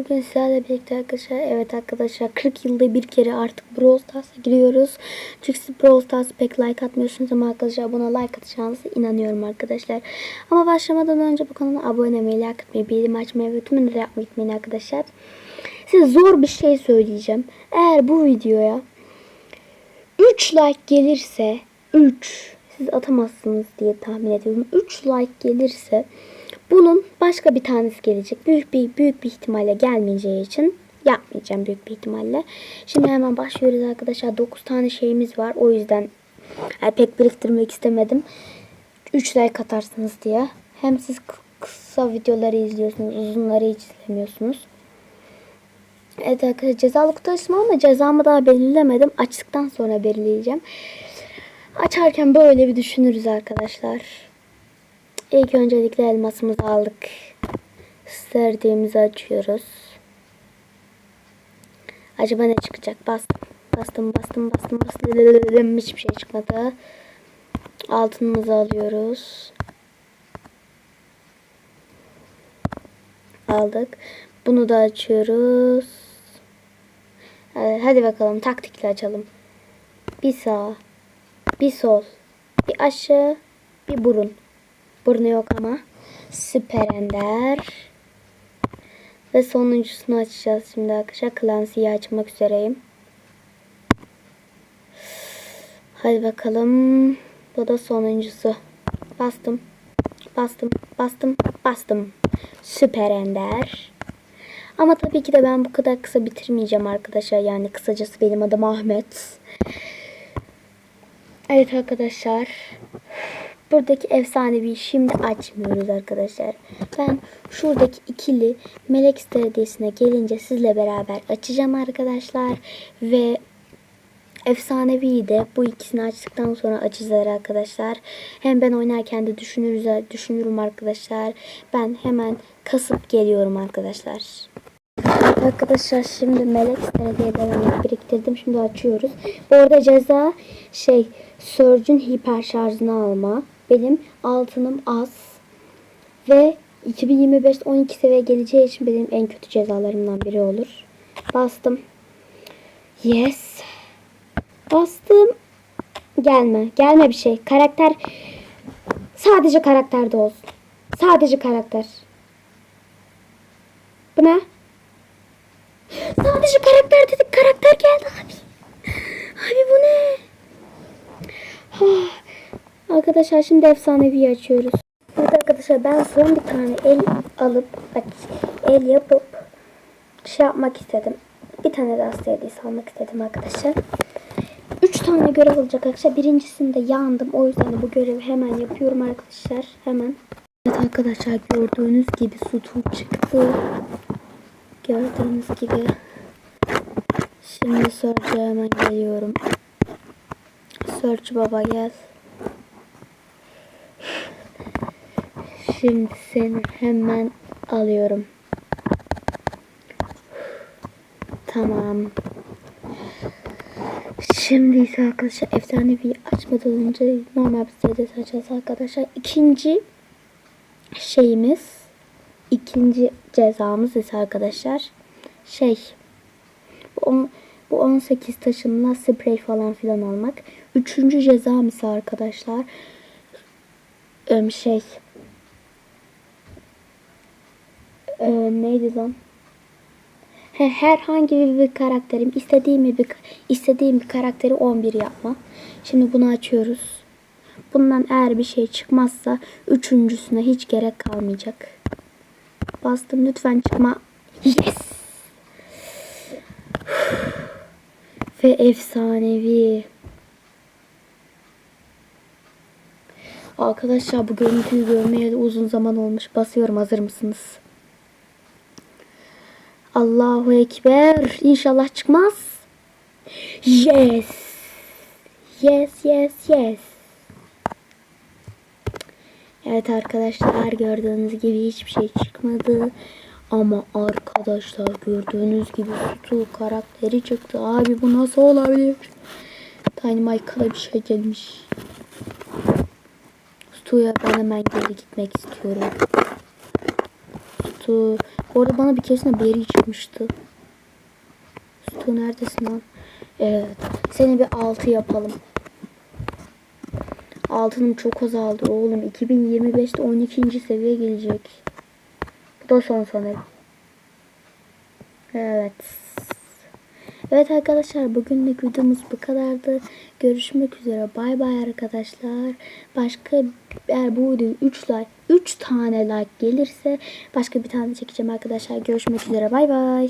Bugün sizlerle birlikte arkadaşlar evet arkadaşlar 40 yılda bir kere artık Brawl Stars'a giriyoruz. Çünkü siz Brawl Stars'a pek like atmıyorsunuz ama arkadaşlar buna like atacağınıza inanıyorum arkadaşlar. Ama başlamadan önce bu kanala abone olmayı, like atmayı, bildirim açmayı ve tümünü de yapmayı unutmayın arkadaşlar. Size zor bir şey söyleyeceğim. Eğer bu videoya 3 like gelirse 3 siz atamazsınız diye tahmin ediyorum. 3 like gelirse bunun başka bir tanesi gelecek. Büyük bir büyük bir ihtimalle gelmeyeceği için yapmayacağım büyük bir ihtimalle. Şimdi hemen başlıyoruz arkadaşlar. 9 tane şeyimiz var. O yüzden yani pek biriktirmek istemedim. 3 like atarsınız diye. Hem siz kı- kısa videoları izliyorsunuz. Uzunları hiç izlemiyorsunuz. Evet arkadaşlar cezalı kutu ama cezamı daha belirlemedim. Açtıktan sonra belirleyeceğim. Açarken böyle bir düşünürüz arkadaşlar. İlk öncelikle elmasımızı aldık. Serdiğimizi açıyoruz. Acaba ne çıkacak? Bastım. Bastım bastım bastım bastım. Hiçbir şey çıkmadı. Altınımızı alıyoruz. Aldık. Bunu da açıyoruz. Hadi, hadi bakalım taktikle açalım. Bir sağ, bir sol, bir aşağı, bir burun. Burnu yok ama. Süper Ender. Ve sonuncusunu açacağız şimdi arkadaşlar. Clancy'yi açmak üzereyim. Hadi bakalım. Bu da sonuncusu. Bastım. Bastım. Bastım. Bastım. Süper Ender. Ama tabii ki de ben bu kadar kısa bitirmeyeceğim arkadaşlar. Yani kısacası benim adım Ahmet. Evet arkadaşlar. Buradaki efsanevi şimdi açmıyoruz arkadaşlar. Ben şuradaki ikili Melek Stradiyesi'ne gelince sizle beraber açacağım arkadaşlar. Ve efsanevi de bu ikisini açtıktan sonra açacağız arkadaşlar. Hem ben oynarken de düşünürüz, düşünürüm arkadaşlar. Ben hemen kasıp geliyorum arkadaşlar. Arkadaşlar şimdi melek stradiyelerimi biriktirdim. Şimdi açıyoruz. Bu arada ceza şey Surge'ün hiper şarjını alma. Benim altınım az. Ve 2025 12 seviye geleceği için benim en kötü cezalarımdan biri olur. Bastım. Yes. Bastım. Gelme. Gelme bir şey. Karakter sadece karakterde olsun. Sadece karakter. Bu ne? Sadece karakter dedik. Karakter geldi abi. Abi bu ne? Ah. Arkadaşlar şimdi efsanevi açıyoruz. Evet arkadaşlar ben son bir tane el alıp el yapıp şey yapmak istedim. Bir tane daha sevdiyse almak istedim arkadaşlar. Üç tane görev olacak arkadaşlar. Birincisinde yandım. O yüzden de bu görevi hemen yapıyorum arkadaşlar. Hemen. Evet arkadaşlar gördüğünüz gibi su çıktı. Gördüğünüz gibi. Şimdi Search'e hemen geliyorum. Search baba gel. Şimdi seni hemen alıyorum. Tamam. Şimdi ise arkadaşlar efsanevi açmadan önce normal bir CD açacağız arkadaşlar. İkinci şeyimiz ikinci cezamız ise arkadaşlar şey bu, on, bu 18 taşımla sprey falan filan almak. Üçüncü cezam ise arkadaşlar şey e, neydi lan? He, herhangi bir karakterim istediğim bir istediğim bir karakteri 11 yapma. Şimdi bunu açıyoruz. Bundan eğer bir şey çıkmazsa üçüncüsüne hiç gerek kalmayacak. Bastım lütfen çıkma. Yes. Ve efsanevi. Arkadaşlar bu görüntüyü görmeye uzun zaman olmuş. Basıyorum hazır mısınız? Allahu Ekber. İnşallah çıkmaz. Yes. Yes yes yes. Evet arkadaşlar gördüğünüz gibi hiçbir şey çıkmadı. Ama arkadaşlar gördüğünüz gibi Stu karakteri çıktı. Abi bu nasıl olabilir? Tiny Michael'a bir şey gelmiş. Stu'ya ben hemen geri gitmek istiyorum. Stu Su. Orada bana bir keresinde beri çıkmıştı. Su neredesin lan? Evet. Seni bir altı yapalım. Altınım çok azaldı oğlum. 2025'te 12. seviye gelecek. Bu da son sanırım. Evet. Evet arkadaşlar bugünlük videomuz bu kadardı. Görüşmek üzere. Bay bay arkadaşlar. Başka eğer bu video 3 like 3 tane like gelirse başka bir tane çekeceğim arkadaşlar. Görüşmek üzere. Bay bay.